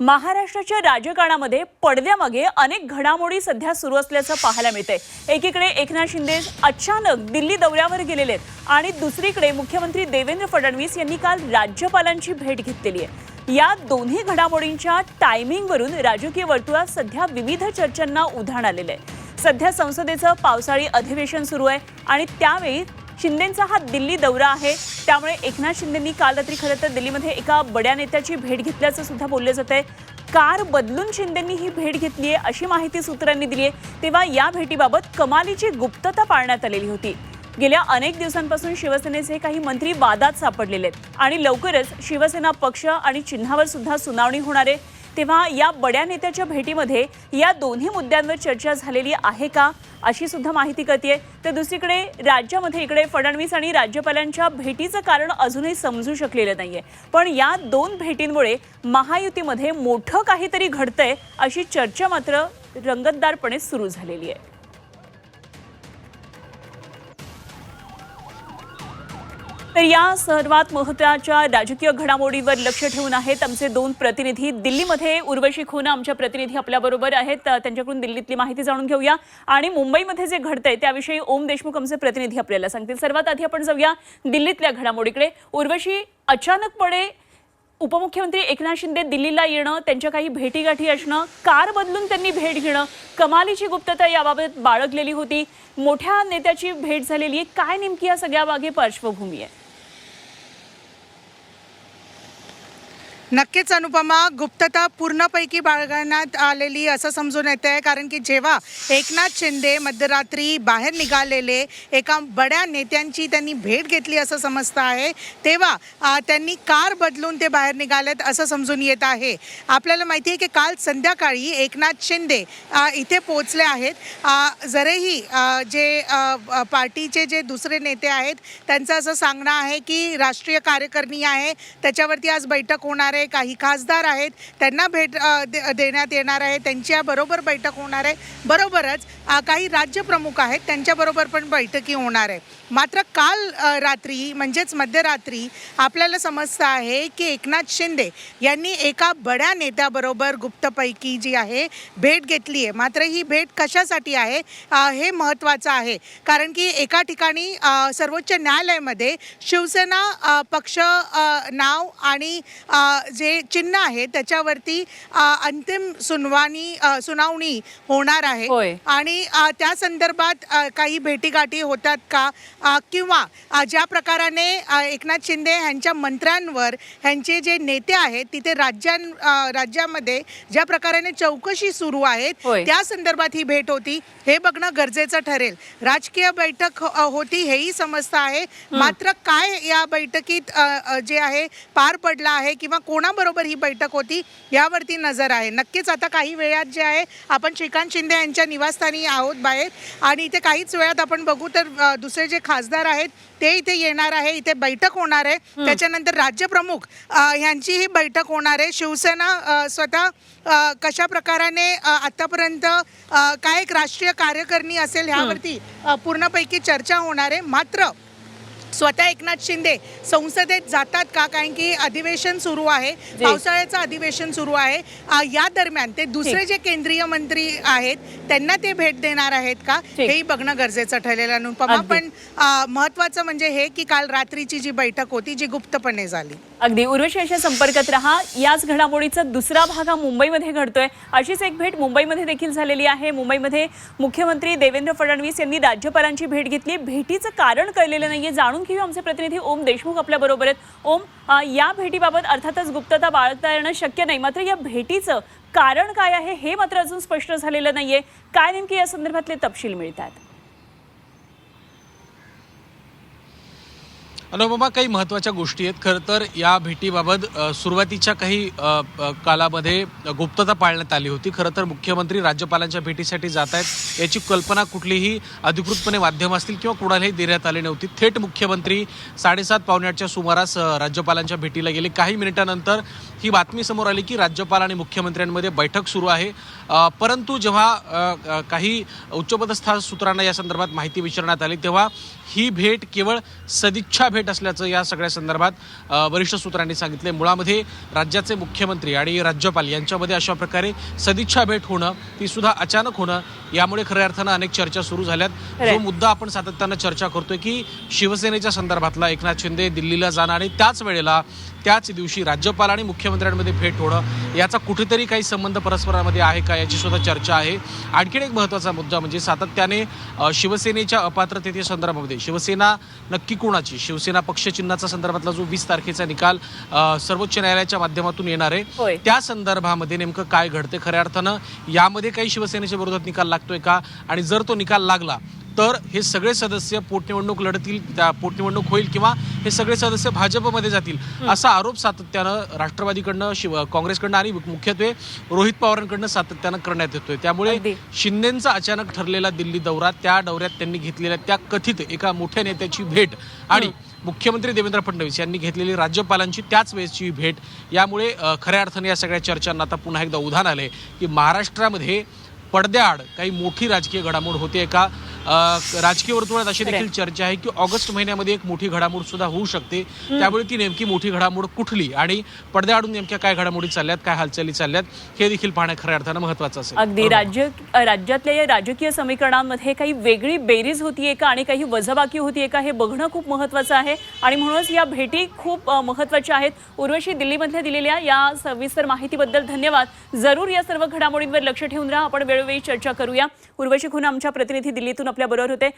महाराष्ट्राच्या राजकारणामध्ये पडद्यामागे अनेक घडामोडी सध्या सुरू असल्याचं पाहायला मिळतंय. एकीकडे एकनाथ शिंदे अचानक दिल्ली दौऱ्यावर गेलेले आहेत आणि दुसरीकडे मुख्यमंत्री देवेंद्र फडणवीस यांनी काल राज्यपालांची भेट घेतलेली आहे. या दोन्ही घडामोडींच्या टायमिंगवरून राजकीय वर्तुळात सध्या विविध चर्चांना उधाण आलेलं आहे. सध्या संसदेचं पावसाळी अधिवेशन सुरू आहे आणि त्यावेळी शिंदेंचा हा दिल्ली दौरा आहे. त्यामुळे एकनाथ शिंदेंनी काल रात्री खरं तर दिल्लीमध्ये एका बड्या नेत्याची भेट घेतल्याचं सुद्धा बोललं जात आहे. कार बदलून शिंदेंनी ही भेट घेतली आहे अशी माहिती सूत्रांनी दिली आहे तेव्हा या भेटीबाबत कमालीची गुप्तता पाळण्यात आलेली होती. गेल्या अनेक दिवसांपासून शिवसेनेचे काही मंत्री वादात सापडलेले आहेत आणि लवकरच शिवसेना पक्ष आणि चिन्हावर सुद्धा सुनावणी होणार आहे. तेव्हा या बड्या नेत्याच्या भेटीमध्ये या दोन्ही मुद्द्यांवर चर्चा झालेली आहे का अशी सुद्धा माहिती कळतीये. तर दुसरीकडे राज्यामध्ये इकडे फडणवीस आणि राज्यपालांच्या भेटीचं कारण अजूनही समजू शकलेलं नाहीये. पण या दोन भेटींमुळे महायुतीमध्ये मोठं काहीतरी घडतंय अशी चर्चा मात्र रंगतदारपणे सुरू झालेली आहे. तर या सर्वात महत्त्वाच्या राजकीय घडामोडीवर लक्ष ठेवून आहेत आमचे दोन प्रतिनिधी. दिल्लीमध्ये उर्वशी खोना आमच्या प्रतिनिधी आपल्याबरोबर आहेत. त्यांच्याकडून दिल्लीतली माहिती जाणून घेऊया. आणि मुंबईमध्ये जे घडतंय त्याविषयी ओम देशमुख आमचे प्रतिनिधी आपल्याला सांगतील. सर्वात आधी आपण जाऊया दिल्लीतल्या घडामोडीकडे. उर्वशी अचानकपणे उपमुख्यमंत्री एकनाथ शिंदे दिल्लीला येणं त्यांच्या काही भेटीगाठी असणं कार बदलून त्यांनी भेट घेणं कमालीची गुप्तता याबाबत बाळगलेली होती. मोठ्या नेत्याची भेट झालेली आहे. काय नेमकी या सगळ्या मागे पार्श्वभूमी आहे? नक्कीच अनुपमा गुप्तता पूर्णपैकी बाळगण्यात आलेली असं समजून येत आहे कारण की जेव्हा एकनाथ शिंदे मध्यरात्री बाहेर निघालेले एका बड्या नेत्यांची त्यांनी भेट घेतली असं समजतं आहे तेव्हा त्यांनी कार बदलून ते बाहेर निघालेत असं समजून येत आहे. आपल्याला माहिती आहे की काल संध्याकाळी एकनाथ शिंदे इथे पोचले आहेत. जरेही जरीही जे पार्टीचे जे दुसरे नेते आहेत त्यांचं असं सांगणं आहे की राष्ट्रीय कार्यकारिणी आहे त्याच्यावरती आज बैठक होणार आहे. काही खासदार आहेत त्यांना भेट देण्यात येणार आहे त्यांच्याबरोबर बैठक होणार आहे. बरोबरच काही राज्यप्रमुख आहेत त्यांच्याबरोबर पण बैठकी होणार आहे. मात्र काल रात्री म्हणजेच मध्यरात्री आपल्याला समजतं आहे की एकनाथ शिंदे यांनी एका बड्या नेत्याबरोबर गुप्तपैकी जी आहे भेट घेतली आहे. मात्र ही भेट कशासाठी आहे? हे महत्त्वाचं आहे. कारण की एका ठिकाणी सर्वोच्च न्यायालयामध्ये शिवसेना पक्ष नाव आणि जे चिन्ह आहे त्याच्यावरती अंतिम सुनवाणी सुनावणी होणार आहे. आणि त्या संदर्भात काही भेटीगाठी होतात का? किंवा ज्या प्रकाराने एकनाथ शिंदे ह्यांच्या मंत्र्यांवर ह्यांचे जे नेते आहेत तिथे राज्यां राज्यामध्ये ज्या प्रकाराने चौकशी सुरू आहेत होय. त्या संदर्भात ही भेट होती. हे बघणं गरजेचं ठरेल. राजकीय बैठक अ, होती हेही समजतं आहे. मात्र काय या बैठकीत जे आहे पार पडला आहे किंवा कोणाबरोबर ही बैठक होती यावरती नजर आहे. नक्कीच आता काही वेळात जे आहे आपण श्रीकांत शिंदे यांच्या निवासस्थानी आहोत बाहेर. आणि इथे काहीच वेळात आपण बघू तर दुसरे जे खासदार आहेत ते इथे येणार आहे. इथे बैठक होणार आहे. त्याच्यानंतर राज्यप्रमुख अ, ह्यांची ही बैठक होणार आहे. शिवसेना स्वतः कशा प्रकाराने आतापर्यंत काय एक राष्ट्रीय कार्यकारिणी असेल ह्यावरती पूर्णपैकी चर्चा होणार आहे. मात्र स्वतः एकनाथ शिंदे संसदेत जातात का? कारण की अधिवेशन सुरू आहे. पावसाळ्याचं अधिवेशन सुरू आहे. या दरम्यान ते दुसरे जे केंद्रीय मंत्री आहेत त्यांना ते भेट देणार आहेत का. हेही बघणं गरजेचं ठरेल अनुपमा. पण महत्वाचं म्हणजे हे की काल रात्रीची जी बैठक होती जी गुप्तपणे झाली. अगदी. उर्वशी अशा संपर्कात राहा. याच घडामोडीचा दुसरा भाग हा मुंबईमध्ये घडतोय. अशीच एक भेट मुंबईमध्ये देखील झालेली आहे. मुंबईमध्ये मुख्यमंत्री देवेंद्र फडणवीस यांनी राज्यपालांची भेट घेतली. भेटीचं कारण कळलेलं नाहीये. जाणून घेऊ आमचे प्रतिनिधी ओम देशमुख आपल्या बरोबर आहेत. ओम या भेटीबाबत अर्थातच गुप्तता बाळगता येणं शक्य नाही. मात्र या भेटीचं कारण काय आहे हे मात्र अजून स्पष्ट झालेलं नाहीये. काय नेमकी या संदर्भातले तपशील मिळतात? अनुपमा काही महत्त्वाच्या गोष्टी आहेत. खरं तर या भेटीबाबत सुरुवातीच्या काही काळामध्ये कालामध्ये गुप्तता पाळण्यात आली होती. खरं तर मुख्यमंत्री राज्यपालांच्या भेटीसाठी जात आहेत. याची कल्पना कुठलीही अधिकृतपणे माध्यम असतील किंवा कुणालाही देण्यात आली नव्हती. थेट मुख्यमंत्री साडेसात पावण्याच्या सुमारास राज्यपालांच्या भेटीला गेले. काही मिनिटानंतर ही बातमी समोर आली की राज्यपाल आणि मुख्यमंत्र्यांमध्ये बैठक सुरू आहे. परंतु जेव्हा काही उच्चपदस्थ सूत्रांना या संदर्भात माहिती विचारण्यात आली तेव्हा ही भेट केवळ सदिच्छा भेट भेट असल्याचं या सगळ्या संदर्भात वरिष्ठ सूत्रांनी सांगितले मुळामध्ये राज्याचे मुख्यमंत्री आणि राज्यपाल यांच्यामध्ये अशा प्रकारे सदिच्छा भेट होणं ती सुद्धा अचानक होणं यामुळे खऱ्या अर्थानं अनेक चर्चा सुरू झाल्यात. जो मुद्दा आपण सातत्यानं चर्चा करतोय की शिवसेनेच्या संदर्भातला एकनाथ शिंदे दिल्लीला जाणं आणि त्याच वेळेला त्याच दिवशी राज्यपाल आणि मुख्यमंत्र्यांमध्ये भेट होणं याचा कुठेतरी काही संबंध परस्परामध्ये आहे का याची सुद्धा चर्चा आहे. आणखीन एक महत्त्वाचा मुद्दा म्हणजे सातत्याने शिवसेनेच्या अपात्रतेच्या संदर्भामध्ये शिवसेना नक्की कोणाची? शिवसेना पक्षचिन्हाचा संदर्भातला जो वीस तारखेचा निकाल सर्वोच्च न्यायालयाच्या माध्यमातून येणार. आहे. त्या संदर्भामध्ये नेमकं काय घडते खऱ्या अर्थानं? यामध्ये काही शिवसेनेच्या विरोधात निकाल लागतोय का? आणि जर तो निकाल लागला तर हे सगळे सदस्य पोटनिवडणूक लढतील त्या पोटनिवडणूक होईल किंवा हे सगळे सदस्य भाजपमध्ये जातील असा आरोप सातत्यानं राष्ट्रवादीकडनं शिव काँग्रेसकडनं आणि मुख्यत्वे रोहित पवारांकडनं सातत्यानं करण्यात येतोय. त्यामुळे. शिंदेचा अचानक ठरलेला दिल्ली दौरा त्या दौऱ्यात त्यांनी घेतलेल्या त्या कथित एका मोठ्या नेत्याची भेट आणि मुख्यमंत्री देवेंद्र फडणवीस यांनी घेतलेली राज्यपालांची त्याच वेळेसची भेट यामुळे खऱ्या अर्थाने या सगळ्या चर्चांना आता पुन्हा एकदा उधाण आलंय की महाराष्ट्रामध्ये पडद्याआड काही मोठी राजकीय घडामोड होते का? राजकीय वर्तुळात अशी देखील चर्चा आहे की ऑगस्ट महिन्यामध्ये एक मोठी घडामोड सुद्धा होऊ शकते. त्यामुळे ती नेमकी मोठी घडामोड कुठली आणि पडद्याआडून नेमक्या काय घडामोडी चालल्यात काय हालचाली चालल्यात हे देखील पाहणं खऱ्या अर्थानं महत्वाचं असेल. अगदी. राज्य राज्यातल्या या राजकीय समीकरणांमध्ये काही वेगळी बेरीज होतीये का आणि काही वजबाकी होतीये का हे बघणं खूप महत्वाचं आहे. आणि म्हणूनच या भेटी खूप महत्त्वाच्या आहेत. उर्वशी दिल्लीमधल्या दिलेल्या या सविस्तर माहितीबद्दल धन्यवाद. जरूर या सर्व घडामोडींवर लक्ष ठेवून राहा. आपण वेळोवेळी चर्चा करूया. उर्वशी खुना आमच्या प्रतिनिधी दिल्लीतून आपल्या बरोबर होते